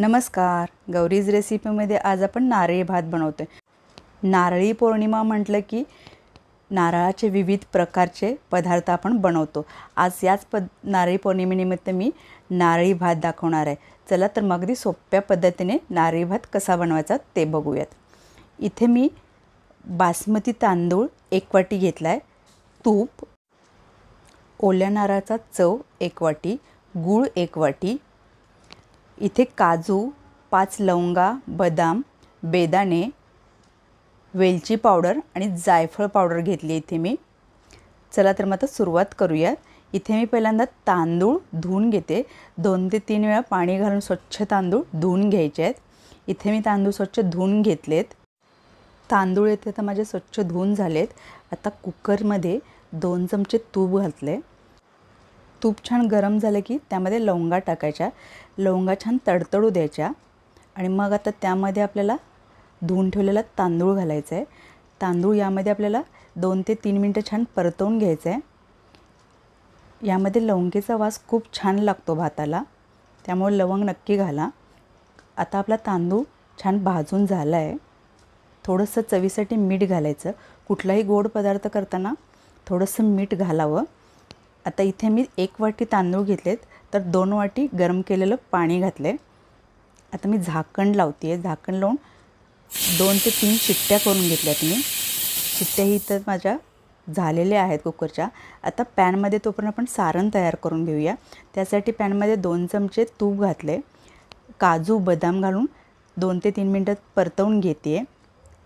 नमस्कार. गौरीज रेसिपीमध्ये आज आपण नारळी भात बनवतो आहे नारळी पौर्णिमा म्हटलं की नारळाचे विविध प्रकारचे पदार्थ आपण बनवतो. आज याच पद नारळी पौर्णिमेनिमित्त मी नारळी भात दाखवणार आहे. चला तर मग अगदी सोप्या पद्धतीने नारळी भात कसा बनवायचा ते बघूयात. इथे मी बासमती तांदूळ एक वाटी घेतला आहे तूप ओल्या नारळाचा चव एक वाटी गूळ एक वाटी इथे काजू पाच लवंगा बदाम बेदाणे वेलची पावडर आणि जायफळ पावडर घेतली इथे मी. चला तर मग आता सुरुवात करूयात. इथे मी पहिल्यांदा तांदूळ धुवून घेते. दोन ते तीन वेळा पाणी घालून स्वच्छ तांदूळ धुवून घ्यायचे आहेत. इथे मी तांदूळ स्वच्छ धुवून घेतलेत. तांदूळ येते तर माझे स्वच्छ धुवून झालेत. आता कुकरमध्ये दोन चमचे तूप घातले. तूप छान गरम झालं की त्यामध्ये लवंगा टाकायच्या लवंगा छान तडतडू द्यायच्या आणि मग आता त्यामध्ये आपल्याला धुवून ठेवलेला तांदूळ घालायचा आहे तांदूळ यामध्ये आपल्याला दोन ते तीन मिनटं छान परतवून घ्यायचं आहे यामध्ये लवंगेचा वास खूप छान लागतो भाताला त्यामुळे लवंग नक्की घाला. आता आपला तांदूळ छान भाजून झाला आहे थोडंसं चवीसाठी मीठ घालायचं. कुठलाही गोड पदार्थ करताना थोडंसं मीठ घालावं. आता इथे मी एक वाटी तांदूळ घेतलेत तर दोन वाटी गरम केलेलं पाणी घातले आता मी झाकण लावते आहे झाकण लावून दोन ते तीन शिट्ट्या करून घेतल्यात मी. शिट्ट्याही इथं माझ्या झालेल्या आहेत कुकरच्या. आता पॅनमध्ये तोपर्यंत आपण सारण तयार करून घेऊया. त्यासाठी पॅनमध्ये दोन चमचे तूप घातले काजू बदाम घालून दोन ते तीन मिनटात परतवून घेते आहे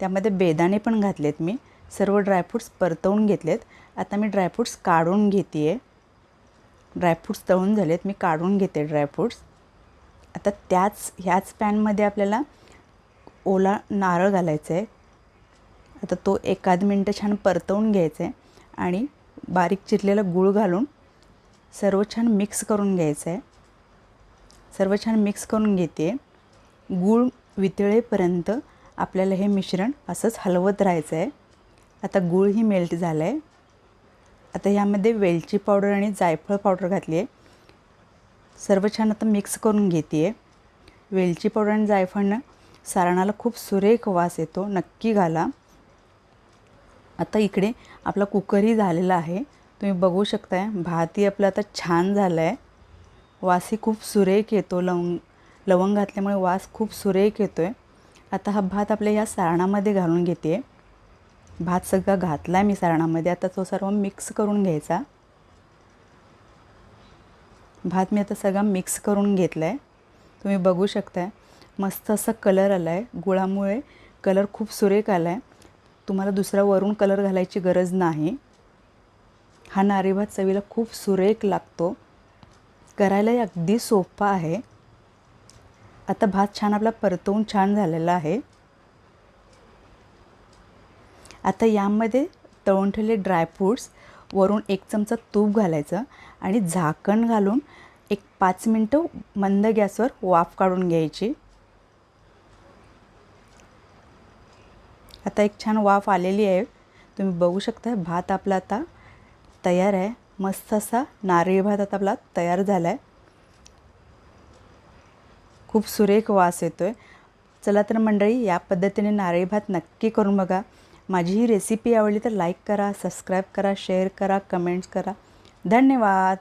त्यामध्ये बेदाणे पण घातलेत मी. सर्व ड्रायफ्रूट्स परतवून घेतलेत. आता मी ड्रायफ्रूट्स काढून घेते आहे ड्रायफ्रूट्स तळून झालेत. मी काढून घेते ड्रायफ्रूट्स आता त्याच ह्याच पॅनमध्ये आपल्याला ओला नारळ घालायचा आहे आता तो एखाद मिनटं छान परतवून घ्यायचा आहे आणि बारीक चिरलेला गूळ घालून सर्व छान मिक्स करून घ्यायचं आहे सर्व छान मिक्स करून घेते गूळ वितळेपर्यंत आपल्याला हे मिश्रण असंच हलवत राहायचं आहे आता गूळही मेल्ट झालं आहे आता यामध्ये वेलची पावडर आणि जायफळ पावडर घातली आहे सर्व छान आता मिक्स करून घेते आहे वेलची पावडर आणि जायफळनं सारणाला खूप सुरेख वास येतो. नक्की घाला. आता इकडे आपला कुकरही झालेला आहे. तुम्ही बघू शकताय भातही आपला आता छान झालं आहे वासही खूप सुरेख येतो. लवंग लवंग घातल्यामुळे वास खूप सुरेख येतो आहे आता हा भात आपल्या या सारणामध्ये घालून घेते आहे भात सगळा घातला आहे मी सारणामध्ये. आता तो सर्व मिक्स करून घ्यायचा. भात मी आता सगळा मिक्स करून घेतला आहे तुम्ही बघू शकताय. मस्त असा कलर आला आहे गुळामुळे कलर खूप सुरेख आला आहे तुम्हाला दुसरा वरून कलर घालायची गरज नाही. हा नारी भात चवीला खूप सुरेख लागतो. करायलाही अगदी सोपा आहे. आता भात छान आपला परतवून छान झालेला आहे. आता यामध्ये तळून ठेवले ड्रायफ्रूट्स वरून एक चमचा तूप घालायचं आणि झाकण घालून एक पाच मिनटं मंद गॅसवर वाफ काढून घ्यायची. आता एक छान वाफ आलेली आहे. तुम्ही बघू शकता भात आपला आता तयार आहे. मस्त असा नारळी भात आता आपला तयार झाला आहे खूप सुरेख वास येतो आहे चला तर मंडळी या पद्धतीने नारळी भात नक्की करून बघा. माझी ही रेसिपी आवडली तर लाईक करा सबस्क्राईब करा शेअर करा कमेंट्स करा. धन्यवाद.